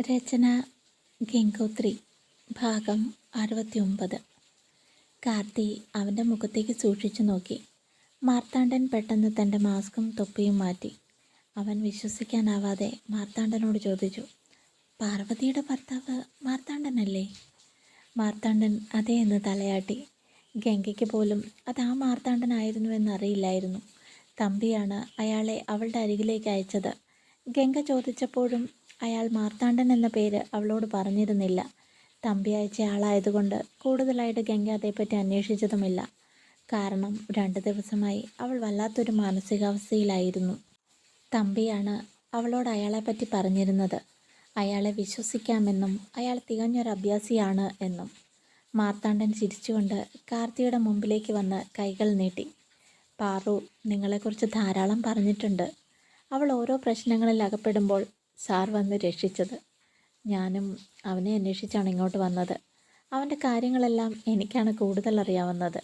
രചന ഗംഗോത്രി ഭാഗം അറുപത്തിയൊമ്പത്. കാർത്തി അവന്റെ മുഖത്തേക്ക് സൂക്ഷിച്ചു നോക്കി. മാർത്താണ്ഡൻ പെട്ടെന്ന് തന്റെ മാസ്കും തൊപ്പിയും മാറ്റി. അവൻ വിശ്വസിക്കാനാവാതെ മാർത്താണ്ഡനോട് ചോദിച്ചു പാർവതിയുടെ ഭർത്താവ് മാർത്താണ്ഡനല്ലേ? മാർത്താണ്ഡൻ അതേ എന്ന് തലയാട്ടി. ഗംഗയ്ക്ക് പോലും അത് ആ മാർത്താണ്ഡനായിരുന്നുവെന്ന് അറിയില്ലായിരുന്നു തമ്പിയാണ് അയാളെ അവളുടെ അരികിലേക്ക് അയച്ചത്. ഗംഗ ചോദിച്ചപ്പോഴും അയാൾ മാർത്താണ്ഡൻ എന്ന പേര് അവളോട് പറഞ്ഞിരുന്നില്ല. തമ്പി അയച്ച ആളായതുകൊണ്ട് കൂടുതലായിട്ട് ഗംഗ അതേപ്പറ്റി അന്വേഷിച്ചതുമില്ല. കാരണം രണ്ട് ദിവസമായി അവൾ വല്ലാത്തൊരു മാനസികാവസ്ഥയിലായിരുന്നു. തമ്പിയാണ് അവളോട് അയാളെപ്പറ്റി പറഞ്ഞിരുന്നത്. അയാളെ വിശ്വസിക്കാമെന്നും അയാൾ തികഞ്ഞൊരു അഭ്യാസിയാണ് എന്നും. മാർത്താണ്ഡൻ ചിരിച്ചുകൊണ്ട് കാർത്തിയുടെ മുമ്പിലേക്ക് വന്ന് കൈകൾ നീട്ടി. പാറു നിങ്ങളെക്കുറിച്ച് ധാരാളം പറഞ്ഞിട്ടുണ്ട്. അവൾ ഓരോ പ്രശ്നങ്ങളിൽ അകപ്പെടുമ്പോൾ സാർ വന്ന് രക്ഷിച്ചത്. ഞാനും അവനെ അന്വേഷിച്ചാണ് ഇങ്ങോട്ട് വന്നത്. അവന്റെ കാര്യങ്ങളെല്ലാം എനിക്കാണ് കൂടുതൽ അറിയാവുന്നത്.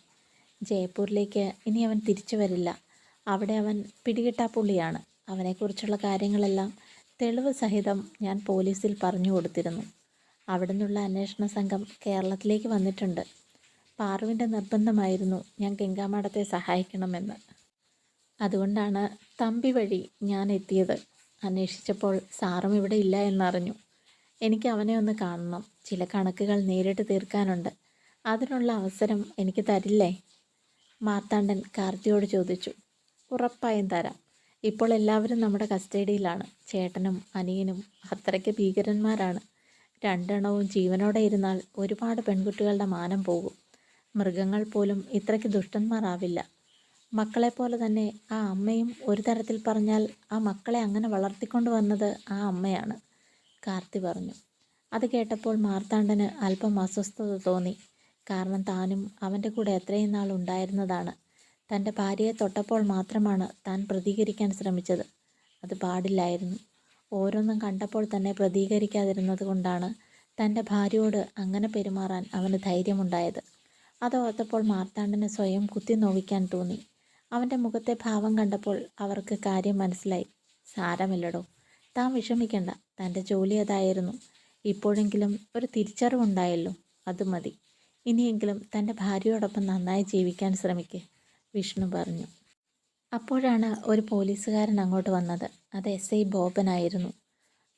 ജയ്പൂരിലേക്ക് ഇനി അവൻ തിരിച്ചു വരില്ല. അവിടെ അവൻ പിടികിട്ടാ പുള്ളിയാണ്. അവനെക്കുറിച്ചുള്ള കാര്യങ്ങളെല്ലാം തെളിവ് സഹിതം ഞാൻ പോലീസിൽ പറഞ്ഞു കൊടുത്തിരുന്നു. അവിടെ നിന്നുള്ള അന്വേഷണ സംഘം കേരളത്തിലേക്ക് വന്നിട്ടുണ്ട്. പാറുവിന്റെ നിർബന്ധമായിരുന്നു ഞാൻ ഗംഗാമാടത്തെ സഹായിക്കണമെന്ന്. അതുകൊണ്ടാണ് തമ്പി വഴി ഞാൻ എത്തിയത്. അന്വേഷിച്ചപ്പോൾ സാറും ഇവിടെ ഇല്ല എന്നറിഞ്ഞു. എനിക്ക് അവനെ ഒന്ന് കാണണം. ചില കണക്കുകൾ നേരിട്ട് തീർക്കാനുണ്ട്. അതിനുള്ള അവസരം എനിക്ക് തരില്ലേ? മാർത്താണ്ഡൻ കാർത്തിയോട് ചോദിച്ചു. ഉറപ്പായും തരാം. ഇപ്പോൾ എല്ലാവരും നമ്മുടെ കസ്റ്റഡിയിലാണ്. ചേട്ടനും അനിയനും അത്രയ്ക്ക് ഭീകരന്മാരാണ്. രണ്ടെണ്ണവും ജീവനോടെ ഇരുന്നാൽ ഒരുപാട് പെൺകുട്ടികളുടെ മാനം പോകും. മൃഗങ്ങൾ പോലും ഇത്രയ്ക്ക് ദുഷ്ടന്മാരാവില്ല. മക്കളെപ്പോലെ തന്നെ ആ അമ്മയും ഒരു തരത്തിൽ പറഞ്ഞാൽ ആ മക്കളെ അങ്ങനെ വളർത്തിക്കൊണ്ട് വന്നത് ആ അമ്മയാണ്. കാർത്തി പറഞ്ഞു. അത് കേട്ടപ്പോൾ മാർത്താണ്ഡന് അല്പം അസ്വസ്ഥത തോന്നി. കാരണം താനും അവന്റെ കൂടെ എത്രയും നാൾ ഉണ്ടായിരുന്നതാണ്. തന്റെ ഭാര്യയെ തൊട്ടപ്പോൾ മാത്രമാണ് താൻ പ്രതികരിക്കാൻ ശ്രമിച്ചത്. അത് പാടില്ലായിരുന്നു. ഓരോന്നും കണ്ടപ്പോൾ തന്നെ പ്രതികരിക്കാതിരുന്നത് കൊണ്ടാണ് തന്റെ ഭാര്യയോട് അങ്ങനെ പെരുമാറാൻ അവന് ധൈര്യമുണ്ടായത്. അതോർത്തപ്പോൾ മാർത്താണ്ഡന് സ്വയം കുത്തി നോവിക്കാൻ തോന്നി. അവന്റെ മുഖത്തെ ഭാവം കണ്ടപ്പോൾ അവർക്ക് കാര്യം മനസ്സിലായി. സാരമില്ലടോ താൻ വിഷമിക്കണ്ട. തന്റെ ജോലി അതായിരുന്നു. ഇപ്പോഴെങ്കിലും ഒരു തിരിച്ചറിവുണ്ടായല്ലോ അത് മതി. ഇനിയെങ്കിലും തന്റെ ഭാര്യയോടൊപ്പം നന്നായി ജീവിക്കാൻ ശ്രമിക്ക് വിഷ്ണു പറഞ്ഞു. അപ്പോഴാണ് ഒരു പോലീസുകാരൻ അങ്ങോട്ട് വന്നത്. അത് എസ് ഐ ബോബനായിരുന്നു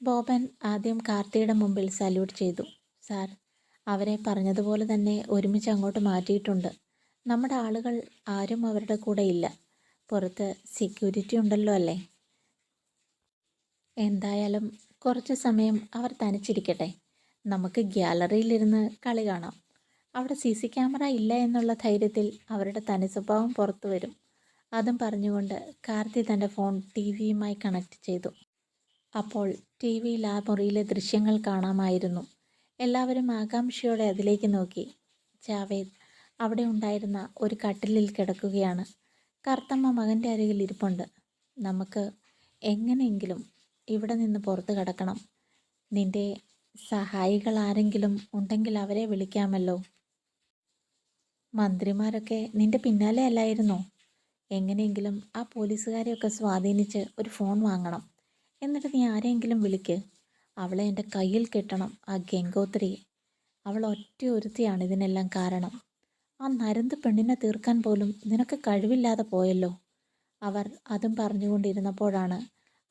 ബോബൻ ആദ്യം കാർത്തിയുടെ മുമ്പിൽ സല്യൂട്ട് ചെയ്തു. സാർ അവരെ പറഞ്ഞതുപോലെ തന്നെ ഒരുമിച്ച് അങ്ങോട്ട് മാറ്റിയിട്ടുണ്ട്. നമ്മുടെ ആളുകൾ ആരും അവരുടെ കൂടെ ഇല്ല. പുറത്ത് സെക്യൂരിറ്റി ഉണ്ടല്ലോ അല്ലേ? എന്തായാലും കുറച്ച് സമയം അവർ തനിച്ചിരിക്കട്ടെ. നമുക്ക് ഗ്യാലറിയിലിരുന്ന് കളി കാണാം. അവിടെ സി സി ക്യാമറ ഇല്ല എന്നുള്ള ധൈര്യത്തിൽ അവരുടെ തനി സ്വഭാവം പുറത്തു വരും. അതും പറഞ്ഞുകൊണ്ട് കാർത്തി തന്റെ ഫോൺ ടി വിയുമായി കണക്ട് ചെയ്തു. അപ്പോൾ ടി വിയിൽ ആ ദൃശ്യങ്ങൾ കാണാമായിരുന്നു. എല്ലാവരും ആകാംക്ഷയോടെ അതിലേക്ക് നോക്കി. ജാവേദ് അവിടെ ഉണ്ടായിരുന്ന ഒരു കട്ടിലിൽ കിടക്കുകയാണ്. കറുത്തമ്മ മകന്റെ അരികിൽ ഇരിപ്പുണ്ട്. നമുക്ക് എങ്ങനെയെങ്കിലും ഇവിടെ നിന്ന് പുറത്ത് കിടക്കണം. നിന്റെ സഹായികൾ ആരെങ്കിലും ഉണ്ടെങ്കിൽ അവരെ വിളിക്കാമല്ലോ. മന്ത്രിമാരൊക്കെ നിന്റെ പിന്നാലെ അല്ലായിരുന്നോ? എങ്ങനെയെങ്കിലും ആ പോലീസുകാരെയൊക്കെ സ്വാധീനിച്ച് ഒരു ഫോൺ വാങ്ങണം. എന്നിട്ട് നീ ആരെയെങ്കിലും വിളിക്ക്. അവളെ എന്റെ കയ്യിൽ കിട്ടണം ആ ഗംഗോത്രിയെ അവൾ ഒറ്റ ഒരുത്തിയാണ് ഇതിനെല്ലാം കാരണം. ആ നരന്ത് പെണ്ണിനെ തീർക്കാൻ പോലും നിനക്ക് കഴിവില്ലാതെ പോയല്ലോ. അവർ അതും പറഞ്ഞുകൊണ്ടിരുന്നപ്പോഴാണ്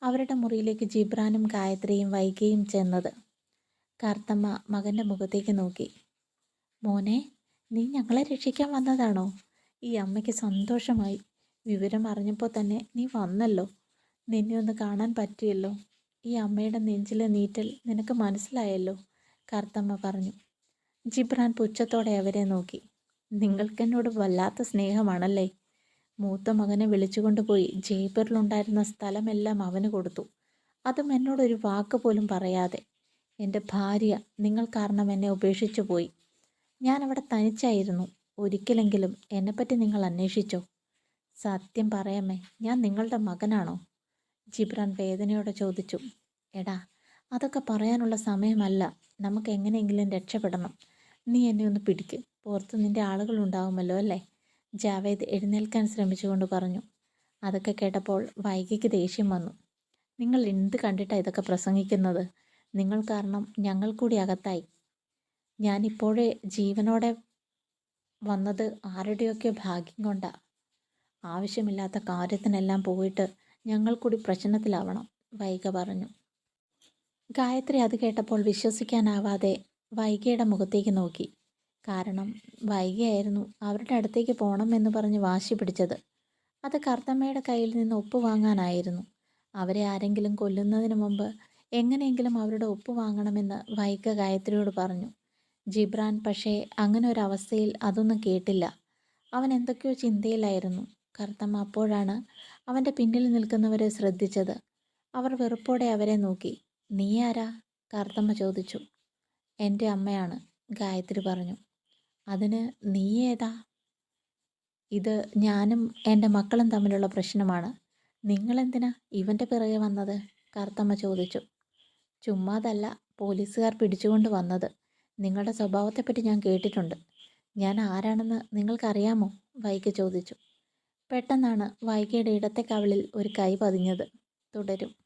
അവരുടെ മുറിയിലേക്ക് ജിബ്രാനും ഗായത്രിയും വൈകിയും ചെന്നത്. കാർത്തമ്മ മകന്റെ മുഖത്തേക്ക് നോക്കി. മോനെ നീ ഞങ്ങളെ രക്ഷിക്കാൻ വന്നതാണോ? ഈ അമ്മയ്ക്ക് സന്തോഷമായി. വിവരം അറിഞ്ഞപ്പോൾ തന്നെ നീ വന്നല്ലോ. നിന്നെ ഒന്ന് കാണാൻ പറ്റിയല്ലോ. ഈ അമ്മയുടെ നെഞ്ചിലെ നീറ്റൽ നിനക്ക് മനസ്സിലായല്ലോ കാർത്തമ്മ പറഞ്ഞു. ജിബ്രാൻ പുച്ഛത്തോടെ അവരെ നോക്കി. നിങ്ങൾക്കെന്നോട് വല്ലാത്ത സ്നേഹമാണല്ലേ? മൂത്ത മകനെ വിളിച്ചുകൊണ്ടുപോയി ജയ്പൂരിലുണ്ടായിരുന്ന സ്ഥലമെല്ലാം അവന് കൊടുത്തു. അതും എന്നോടൊരു വാക്ക് പോലും പറയാതെ. എന്റെ ഭാര്യ നിങ്ങൾ കാരണം എന്നെ ഉപേക്ഷിച്ചു പോയി. ഞാൻ അവിടെ തനിച്ചായിരുന്നു. ഒരിക്കലെങ്കിലും എന്നെപ്പറ്റി നിങ്ങൾ അന്വേഷിച്ചോ? സത്യം പറയാമേ ഞാൻ നിങ്ങളുടെ മകനാണോ? ജിബ്രാൻ വേദനയോടെ ചോദിച്ചു. എടാ അതൊക്കെ പറയാനുള്ള സമയമല്ല. നമുക്ക് എങ്ങനെയെങ്കിലും രക്ഷപ്പെടണം. നീ എന്നെ ഒന്ന് പിടിക്ക്. പുറത്ത് നിന്റെ ആളുകളുണ്ടാവുമല്ലോ അല്ലേ? ജാവേദ് എഴുന്നേൽക്കാൻ ശ്രമിച്ചുകൊണ്ട് പറഞ്ഞു. അതൊക്കെ കേട്ടപ്പോൾ വൈകിക്ക് ദേഷ്യം വന്നു. നിങ്ങൾ എന്ത് കണ്ടിട്ടാണ് ഇതൊക്കെ പ്രസംഗിക്കുന്നത്? നിങ്ങൾ കാരണം ഞങ്ങൾ കൂടി അകത്തായി. ഞാനിപ്പോഴേ ജീവനോടെ വന്നത് ആരുടെയൊക്കെ ഭാഗ്യം കൊണ്ടാ. ആവശ്യമില്ലാത്ത കാര്യത്തിനെല്ലാം പോയിട്ട് ഞങ്ങൾ കൂടി പ്രശ്നത്തിലാവണം വൈഗ പറഞ്ഞു. ഗായത്രി അത് കേട്ടപ്പോൾ വിശ്വസിക്കാനാവാതെ വൈഗയുടെ മുഖത്തേക്ക് നോക്കി. കാരണം വൈകിയായിരുന്നു അവരുടെ അടുത്തേക്ക് പോകണം എന്ന് പറഞ്ഞ് വാശി പിടിച്ചത്. അത് കർത്തമ്മയുടെ കയ്യിൽ നിന്ന് ഒപ്പ് വാങ്ങാനായിരുന്നു. അവരെ ആരെങ്കിലും കൊല്ലുന്നതിന് മുമ്പ് എങ്ങനെയെങ്കിലും അവരുടെ ഒപ്പ് വാങ്ങണമെന്ന് വൈക ഗായത്രിയോട് പറഞ്ഞു. ജിബ്രാൻ പക്ഷേ അങ്ങനെ ഒരു അവസ്ഥയിൽ അതൊന്നും കേട്ടില്ല. അവൻ എന്തൊക്കെയോ ചിന്തയിലായിരുന്നു. കർത്തമ്മ അപ്പോഴാണ് അവന്റെ പിന്നിൽ നിൽക്കുന്നവരെ ശ്രദ്ധിച്ചത്. അവർ വെറുപ്പോടെ അവരെ നോക്കി. നീ ആരാ? കർത്തമ്മ ചോദിച്ചു. എന്റെ അമ്മയാണ് ഗായത്രി പറഞ്ഞു. അതിന് നീ ഏതാ ഇത് ഞാനും എന്റെ മക്കളും തമ്മിലുള്ള പ്രശ്നമാണ്. നിങ്ങളെന്തിനാ ഇവന്റെ പിറകെ വന്നത്? കറുത്തമ്മ ചോദിച്ചു. ചുമ്മാതല്ല പോലീസുകാർ പിടിച്ചുകൊണ്ട് വന്നത്. നിങ്ങളുടെ സ്വഭാവത്തെപ്പറ്റി ഞാൻ കേട്ടിട്ടുണ്ട്. ഞാൻ ആരാണെന്ന് നിങ്ങൾക്കറിയാമോ? വൈക്ക് ചോദിച്ചു. പെട്ടെന്നാണ് വൈകയുടെ ഇടത്തെ കവിളിൽ ഒരു കൈ പതിഞ്ഞത്. തുടരും.